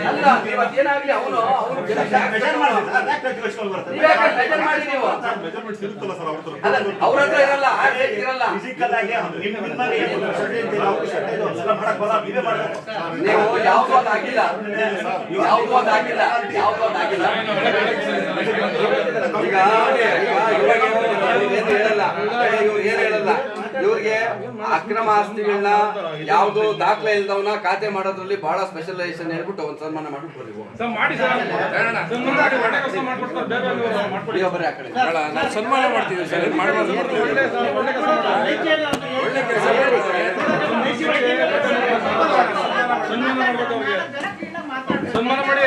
ಅಲ್ಲ ನೀವು ಅದೇನಾಗ್ಲಿ ಅವನು ಅವನು ಮೆಜರ್ ಮಾಡಿ ನೀವು ಅಲ್ಲ ಅವ್ರ ಹತ್ರ ಇರಲ್ಲ ಇರಲ್ಲ. ನೀವು ಯಾವ್ದು ಆಗಿಲ್ಲ ಯಾವ್ದು ಆಗಿಲ್ಲ ಯಾವ್ದು ಅದಾಗಿಲ್ಲ ಈಗ ಏನು ಹೇಳಲ್ಲ. ಇವ್ರು ಏನು ಹೇಳಲ್ಲ. ಇವ್ರಿಗೆ ಅಕ್ರಮ ಆಸ್ತಿಗಳನ್ನ ಯಾವ್ದು ದಾಖಲೆ ಇಲ್ದವನ್ನ ಖಾತೆ ಮಾಡೋದ್ರಲ್ಲಿ ಬಹಳ ಸ್ಪೆಷಲೈಸೇಷನ್ ಹೇಳ್ಬಿಟ್ಟು ಒಂದ್ ಸನ್ಮಾನ ಮಾಡ್ಬಿಟ್ಟು ಬರ್ರಿ ಸರ್ ಮಾಡಿ ಸರ್ ಸನ್ಮಾನ ಮಾಡ್ತೀವಿ ಸರ್ ಒಳ್ಳೆ ಕೆಲಸ ಸನ್ಮಾನ ಮಾಡಿ.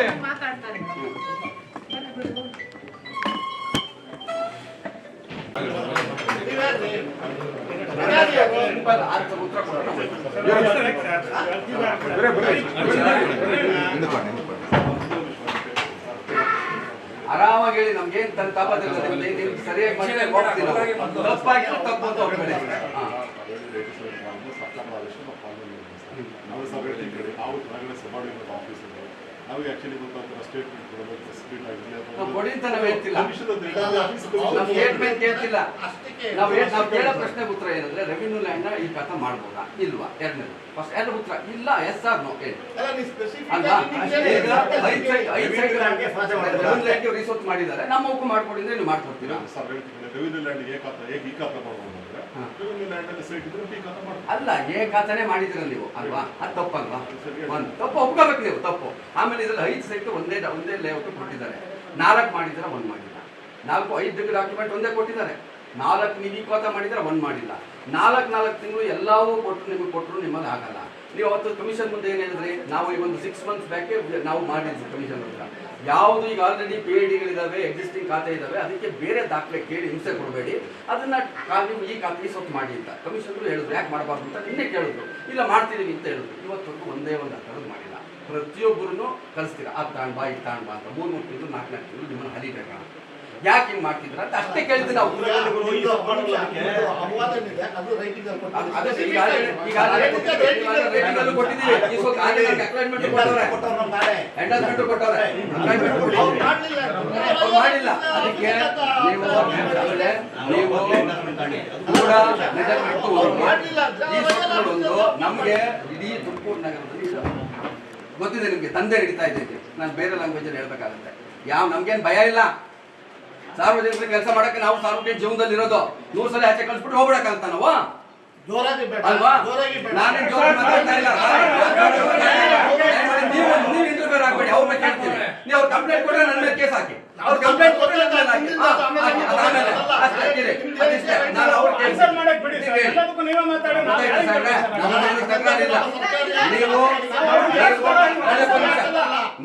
ಆರಾಮಾಗಿ ಹೇಳಿ ನಮ್ಗೆ ಏನ್ ತನ್ನ ತಾಪದಿಲ್ಲ ನೀವು ಸರಿಯಾಗಿ ತಪ್ಪಾಗಿ ತಪ್ಪು ಅಂತ ಹೋಗ್ಬೇಡಿ. ನಾವು ಸಭೆ ಆಫೀಸ್ ನಾವು ಆಕ್ಚುಲಿ ಗೊತ್ತಾಗ್ತಾರೆ ಸ್ಟೇಟ್ಮೆಂಟ್ ಕೊಡಬೇಕು ಸ್ಪೀಡ್ ಆಗಿರಲಿ ನಾವು ಅಂತ ನಾವು ಹೇಳ್ತಿಲ್ಲ. ಸ್ಟೇಟ್ಮೆಂಟ್ ಕೇಳ್ತಿಲ್ಲ ನಾವು ನಾವು ಕೇಳೋ ಪ್ರಶ್ನೆ ಉತ್ತರ ಏನಂದ್ರೆ ರೆವಿನ್ಯೂ ಲ್ಯಾಂಡ್ ಈ ಕಥ ಮಾಡ್ಬೋದಾ? ಇಲ್ವಾ? ಎರಡನೇ ಫಸ್ಟ್ ಎರಡು ಉತ್ತರ. ಇಲ್ಲ ಎಸ್ ಆರ್ ನೋ ರಿಸೋರ್ಟ್ ಮಾಡಿದ್ದಾರೆ. ಮಾಡ್ಕೊಡಿದ್ರೆ ನೀವು ಮಾಡ್ಕೊಡ್ತೀರಾ? ರೆವಿನ್ಯೂ ಲ್ಯಾಂಡ್ ಏಕಾತ್ರ ಏಕಾತ್ರ ಹೇಗೆ ಈ ಮಾಡ್ಬೋದು ಅಲ್ಲಿ ಸೈಟ್ ಇದ್ರೆ ಬಿ ಖಾತೆ ಮಾಡ್ಬೋದು ಅಲ್ಲ ಏ ಖಾತಾನೆ ಮಾಡಿದಿರ ನೀವು? ಅಲ್ವಾ? ಅದು ತಪ್ಪಲ್ವಾ? ಒಂದು ತಪ್ಪು ಒಪ್ಕೋಬೇಕು ನೀವು ತಪ್ಪು. ಆಮೇಲೆ ಇದ್ರಲ್ಲಿ ಐದು ಸೈಟ್ ಒಂದೇ ಒಂದೇ ಲೇಔಟ್ ಕೊಟ್ಟಿದ್ದಾರೆ. ನಾಲ್ಕು ಮಾಡಿದ್ರೆ ಒಂದು ಮಾಡಿಲ್ಲ. ನಾಲ್ಕು ಐದು ಡಾಕ್ಯುಮೆಂಟ್ ಒಂದೇ ಕೊಟ್ಟಿದ್ದಾರೆ. ನಾಲ್ಕು ನೀವು ಈ ಖಾತಾ ಮಾಡಿದ್ರೆ ಒಂದು ಮಾಡಿಲ್ಲ. ನಾಲ್ಕು ನಾಲ್ಕು ತಿಂಗಳು ಎಲ್ಲವೂ ಕೊಟ್ಟರು ನಿಮಗೆ ಕೊಟ್ಟರು ನಿಮ್ಮಲ್ಲಿ ಆಗಲ್ಲ. ನೀವು ಅವತ್ತು ಕಮಿಷನ್ ಮುಂದೆ ಏನು ಹೇಳಿದ್ರಿ? ನಾವು ಈ ಒಂದು ಸಿಕ್ಸ್ ಮಂತ್ಸ್ ಬ್ಯಾಕೆ ನಾವು ಮಾಡಿದ್ವಿ ಕಮಿಷನ್ ಹತ್ರ. ಯಾವುದು ಈಗ ಆಲ್ರೆಡಿ ಪಿ ಐ ಡಿಗಳಿದ್ದಾವೆ ಎಕ್ಸಿಸ್ಟಿಂಗ್ ಖಾತೆ ಇದ್ದಾವೆ, ಅದಕ್ಕೆ ಬೇರೆ ದಾಖಲೆ ಕೇಳಿ ಹಿಂಸೆ ಕೊಡಬೇಡಿ. ಅದನ್ನ ನೀವು ಈ ಖಾತೆ ಸ್ವಲ್ಪ ಮಾಡಿ ಅಂತ. ಕಮಿಷನರು ಹೇಳಿದ್ರು, ಯಾಕೆ ಮಾಡಬಾರ್ದು ಅಂತ ನಿನ್ನೆ ಕೇಳಿದ್ರು. ಇಲ್ಲ ಮಾಡ್ತೀವಿ ಅಂತ ಹೇಳಿದ್ರು. ಇವತ್ತು ಒಂದೇ ಒಂದು ಥರದ್ದು ಮಾಡಿಲ್ಲ. ಪ್ರತಿಯೊಬ್ಬರನ್ನು ಕಲಿಸ್ತೀರ ಅದು ತಾಣ್ ಬಾ ಇದು ತಾಣ್ ಬಾ ಅಂತ. ಮೂರು ಮೂರು ತಿಂಗಳು ನಾಲ್ಕು ನಾಲ್ಕು ತಿಂಗಳು ನಿಮ್ಮನ್ನು ಹಲಿಬೇಕ ಯಾಕೆ ಹಿಂಗ್ ಮಾಡ್ತಿದ್ರ ಅಂತ ಅಷ್ಟೇ ಕೇಳಿದ್ವಿ ನಾವು. ಕೊಟ್ಟವ್ರೆ. ಮಾಡಿಲ್ಲ ಅದಕ್ಕೆ ನೀವು ಕೂಡ ನಮಗೆ ಇಡೀ ತುಮಕೂರು ನಗರದಲ್ಲಿ ಗೊತ್ತಿದೆ ನಿಮ್ಗೆ ತಂದೆ ಹಿಡಿತಾ ಇದೆ ಇದು. ನಾನು ಬೇರೆ ಲ್ಯಾಂಗ್ವೇಜಲ್ಲಿ ಹೇಳ್ಬೇಕಾಗುತ್ತೆ. ಯಾವ ನಮ್ಗೇನ್ ಭಯ ಇಲ್ಲ. ಸಾರ್ವಜನಿಕರಿಗೆ ಕೆಲಸ ಮಾಡಕ್ಕೆ ನಾವು ಸಾರ್ವಜನಿಕ ಜೀವನದಲ್ಲಿ ಇರೋದು ನೂರು ಸಲ ಆಚೆ ಕಳ್ಸ್ಬಿಟ್ಟು ಹೋಗ್ಬಿಡಕ್ಕಂತ ನಾವು? ಅಲ್ವಾ? ಜೋರಾಗಿ ಮಾತಾಡ್ತಾ ಇಲ್ಲ. ನೀವು ನೀವು ಇಂಟರ್ಫಿಯರ್ ಆಗ್ಬೇಡಿ. ಅವ್ರ ಮೇಲೆ ಕೇಳ್ತೀನಿ. ನೀವು ಅವ್ರ ಕಂಪ್ಲೇಂಟ್ ಕೊಟ್ರೆ ನನ್ನ ಮೇಲೆ ಕೇಸ್ ಹಾಕಿ. ಅವ್ರ ಕಂಪ್ಲೇಂಟ್ ಕೊಟ್ರೆ ನನ್ನ ಮೇಲೆ ಹಾಕಿ. ಹಾ, ಹಾಕಿ. ಅಷ್ಟೇ ಹಾಕಿರಿ. ಅದಿಷ್ಟೇ ನಾನು ಅವ್ರ ಕೇಳ್ತೀನಿ. ಮಾಡಕ್ ಬಿಡಿ ಸರ್. ಎಲ್ಲದಕ್ಕೂ ನೀವೇ ಮಾತಾಡಿ. ನಾವು ಗೊತ್ತಾಯ್ತಾ ಯಾರಿಗೆ ಸಾಹೇಬ್ರೆ? ಕೇಳ್ತೀವಿ ಸರ್? ತಕರಾರಿಲ್ಲ. ನೀವು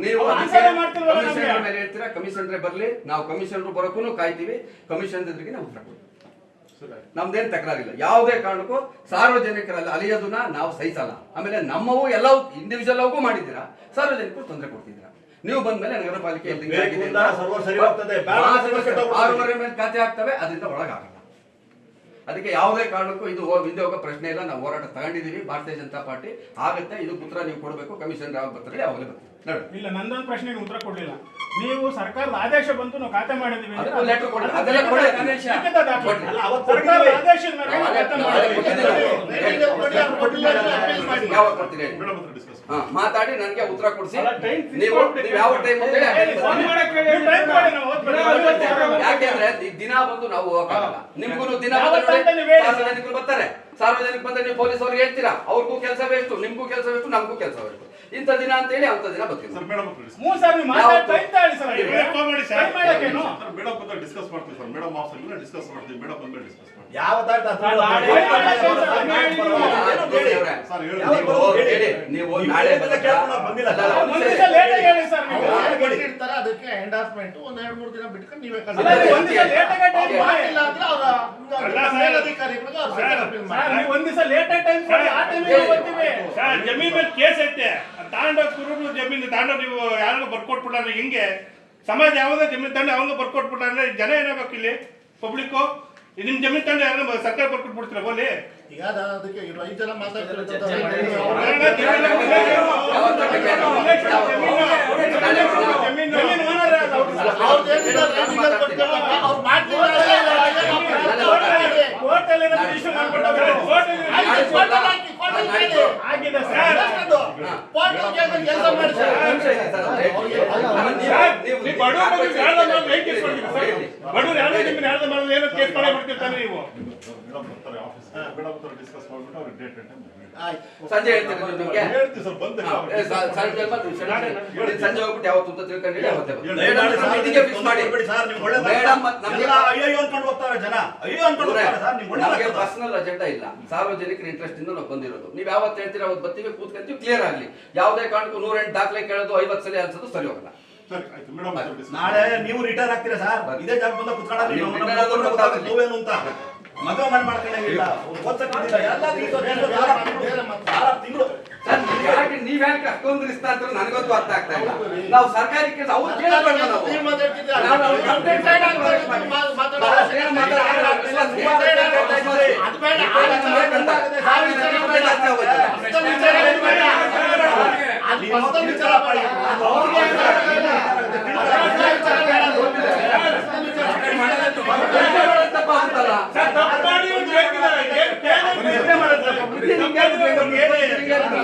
ನೀವು? ಕಮಿಷನರ್ ಮೇಲೆ ಹೇಳ್ತೀರಾ? ಕಮಿಷನರೇ ಬರ್ಲಿ ನಾವು ಕಮಿಷನರ್ ಬರೋಕ್ಕೂ ಕಾಯ್ತೀವಿ. ಕಮಿಷನ್ ಎದುರಿಗೆ ನಾವು ಉತ್ತರ ಕೊಡ್ತೀವಿ. ನಮ್ದೇನ್ ತಕರಾರಿಲ್ಲ. ಯಾವುದೇ ಕಾರಣಕ್ಕೂ ಸಾರ್ವಜನಿಕರಲ್ಲಿ ಅಲಿಯೋದನ್ನ ನಾವು ಸಹಿಸಲ್ಲ. ಆಮೇಲೆ ನಮ್ಮವು ಎಲ್ಲವೂ ಇಂಡಿವಿಜುವಲ್ ಅವಗೂ ಮಾಡಿದ್ದೀರಾ? ಸಾರ್ವಜನಿಕರು ತೊಂದರೆ ಕೊಡ್ತಿದ್ದೀರಾ? ನೀವು ಬಂದ್ಮೇಲೆ ನಗರ ಪಾಲಿಕೆ ಎಲ್ಲಿಂದ ಬೇಕು ಅಂತ ಅಂತ ಸರ್ವರ್ ಸರಿ ಹೋಗ್ತದೆ, ಬೇಡ ಅಂತ ಸರ್ವರ್ ಕೆಟ್ಟ ಹೋಗ್ತದೆ. ಆರೂವರೆ ಮೇಲೆ ಖಾತೆ ಆಗ್ತವೆ ಅದರಿಂದ ಒಳಗಾಗಲ್ಲ. ಅದಕ್ಕೆ ಯಾವುದೇ ಕಾರಣಕ್ಕೂ ಇದು ಹಿಂದೆ ಹೋಗೋ ಪ್ರಶ್ನೆ ಇಲ್ಲ. ನಾವು ಹೋರಾಟ ತಗೊಂಡಿದ್ದೀವಿ. ಭಾರತೀಯ ಜನತಾ ಪಾರ್ಟಿ ಆಗುತ್ತೆ. ಇದು ಪುತ್ರ ನೀವು ಕೊಡಬೇಕು. ಕಮಿಷನ್ ಯಾವಾಗ ಬರ್ತಾರೆ ಅವಾಗಲೇ ಬರ್ತೀವಿ. ಇಲ್ಲ ನಂದೊಂದು ಪ್ರಶ್ನೆಗೆ ಉತ್ತರ ಕೊಡ್ಲಿಲ್ಲ. ನೀವು ಸರ್ಕಾರದ ಆದೇಶ ಬಂತು ನಾವು ಖಾತೆ ಮಾಡಿದ್ವಿ ಸರ್ಕಾರದ ಆದೇಶದ ಮೇಲೆ ಮಾತಾಡಿ ನನಗೆ ಉತ್ತರ ಕೊಡಿಸಿ. ನೀವು ಯಾವ ಟೈಮ್ ಅಂತ ಯಾಕೆಂದ್ರೆ ದಿನ ಬಂದು ನಾವು ಹೋಗಕ್ಕಾಗಲ್ಲ ನಿಮ್ಗೂ ದಿನ. ಸಾರ್ವಜನಿಕರು ಬರ್ತಾರೆ. ಸಾರ್ವಜನಿಕ ಬಂದ್ರೆ ನೀವು ಪೊಲೀಸ್ ಅವ್ರಿಗೆ ಹೇಳ್ತೀರಾ? ಅವ್ರಿಗೂ ಕೆಲಸ ವೇಸ್ಟು ನಿಮ್ಗೂ ಕೆಲಸ ವೇಸ್ಟು ನಮಗೂ ಕೆಲಸ ವೇಸ್ಟು ಇಂಥ ದಿನ ಅಂತ ಹೇಳಿ ಅಂತ ದಿನ ಬರ್ತೀವಿ. ಸರ್ ಮೇಡಮ್ ಹತ್ರ ಡಿಸ್ಕಸ್ ಮೂರ್ ಸಾವಿರ ನೀವು ಮಾತಾಡ್ತಾ ಇದ್ದಾಳಿ ಸರ್ ನೀವು. ಸರ್. ಸರ್ ಮೇಡಮ್ ಡಿಸ್ಕಸ್ ಮಾಡ್ತೀವಿ ಸರ್. ಮೇಡಮ್ ಆಫ್ ಡಿಸ್ಕಸ್ ಮಾಡ್ತೀವಿ. ಮೇಡಮ್ ಬಂದ್ಮೇಲೆ ಡಿಸ್ಕಸ್ ಮಾಡ್ತೀವಿ. ಯಾವ ನೀವು ನಾಳೆ. ಅದಕ್ಕೆ ಎಂಡಾರ್ಸ್ಮೆಂಟ್ ಒಂದ್ ಎರಡ್ ಮೂರು ದಿನ ಬಿಟ್ಕೊಂಡು ನೀವೇ ಜಮೀನ್ ಮೇಲೆ ಕೇಸ್ ಐತೆ ಜಮೀನು ತಾಂಡೋ ನೀವು ಯಾರು ಬರ್ಕೊಟ್ಬಿಟ್ಟಾರೆ ಹಿಂಗೆ ಸಮಾಜ ಯಾವ್ದೋ ಜಮೀನು ತಂಡ ಅವನು ಬರ್ಕೊಟ್ಬಿಟ್ಟಾರೆ ಜನ ಏನಾಗಬೇಕು ಇಲ್ಲಿ ಪಬ್ಲಿಕ್ಕು ನಿಮ್ ಜಮೀನ್ ತಂಡ ಯಾರು ಸರ್ಕಾರ ಬಿಡ್ತೀರಾ ಬೋಲಿ ಈಗ ಅದ- ಅದಕ್ಕೆ ಐದು ಐದ್ ಜನ ಮಾತಾಡ್ತಿರೋದು ಆಗಿದೆ ಸರ್? ಕೋರ್ಟಲ್ಲಿ ಕೆಲಸ ಮಾಡಿ ಸರ್. ನೀವು ಬಡವ್ರ ಮೇಲೆ ಕೇಸ್ ಮಾಡ್ತೀರಾ ಸರ್? ಬಡವ್ರು ಯಾರು ಮೇಲೆ ಏನೋ ಕೇಸ್ ಮಾಡಿ ಬಿಡ್ತಿರ್ತಾನೆ ನೀವು ಮೇಡಮ್ ಬರ್ತಾರೆ ಆಫೀಸ್ ಮೇಡಮ್ ಬರ್ತಾರೆ ಡಿಸ್ಕಸ್ ಮಾಡ್ಬಿಟ್ಟು ಅವ್ರಿಗೆ ಡೇಟ್. ಸಂಜೆ ನಿಮ್ಗೆ. ಸಂಜೆ ಬಂದು ಸಂಜೆ ಹೋಗ್ಬಿಟ್ಟು ಯಾವತ್ತು ಅಂತ ತಿಳ್ಕೊಂಡು ಫಿಕ್ಸ್ ಮಾಡಿ. ಮೇಡಮ್ ಅಯ್ಯೋ ಅನ್ಕೊಂಡು ಹೋಗ್ತಾರೆ ಜನ. ಅಯ್ಯೋ ಅನ್ಕೊಂಡು ನಮ್ಗೆ. ಪರ್ಸನಲ್ ಅಜೆಂಡಾ ಇಲ್ಲ. ಸಾರ್ವಜನಿಕರ ಇಂಟ್ರೆಸ್ಟ್ ಇಂದ ನಾವು ಬಂದಿರೋದು. ನೀವು ಯಾವತ್ತು ಹೇಳ್ತೀರಾ ಅವತ್ತು ಬರ್ತೀವಿ ಕೂತ್ಕೊಂತೀವಿ ಕ್ಲಿಯರ್ ಆಗಲಿ. ಯಾವುದೇ ಕಾರಣಕ್ಕೂ ನೂರೆಂಟು ದಾಖಲೆ ಕೇಳೋದು ಐವತ್ತು ಸಲ ಅನ್ಸೋದು ಸರಿ ಹೋಗಲ್ಲ. ನಾಳೆ ನೀವು ರಿಟೈರ್ ಆಗ್ತೀರಾ ಸರ್? ಇದೇ ಜಾಗ ಬಂದ ಗೊತ್ತಾಗಲ್ಲ. ನೋವೇನು ಅಂತ. ಮದುವೆ ಮಾಡಿ ಮಾಡ್ಕೊಂಡಿಲ್ಲ ತಿಂಗಳು ನೀವ್ ಯಾಕೆ ಅಷ್ಟೊಂದು ರಿಸ್ತಾ ಅಂತ ನನಗಂತೂ ಅರ್ಥ ಆಗ್ತಾ ಇಲ್ಲ ನಾವು ಸರ್ಕಾರಿ ಅವ್ರು ಕೇಳಬೇಡ ನಾವು ವಿಚಾರ ಸರ್ ತಪ್ಪು ಏನು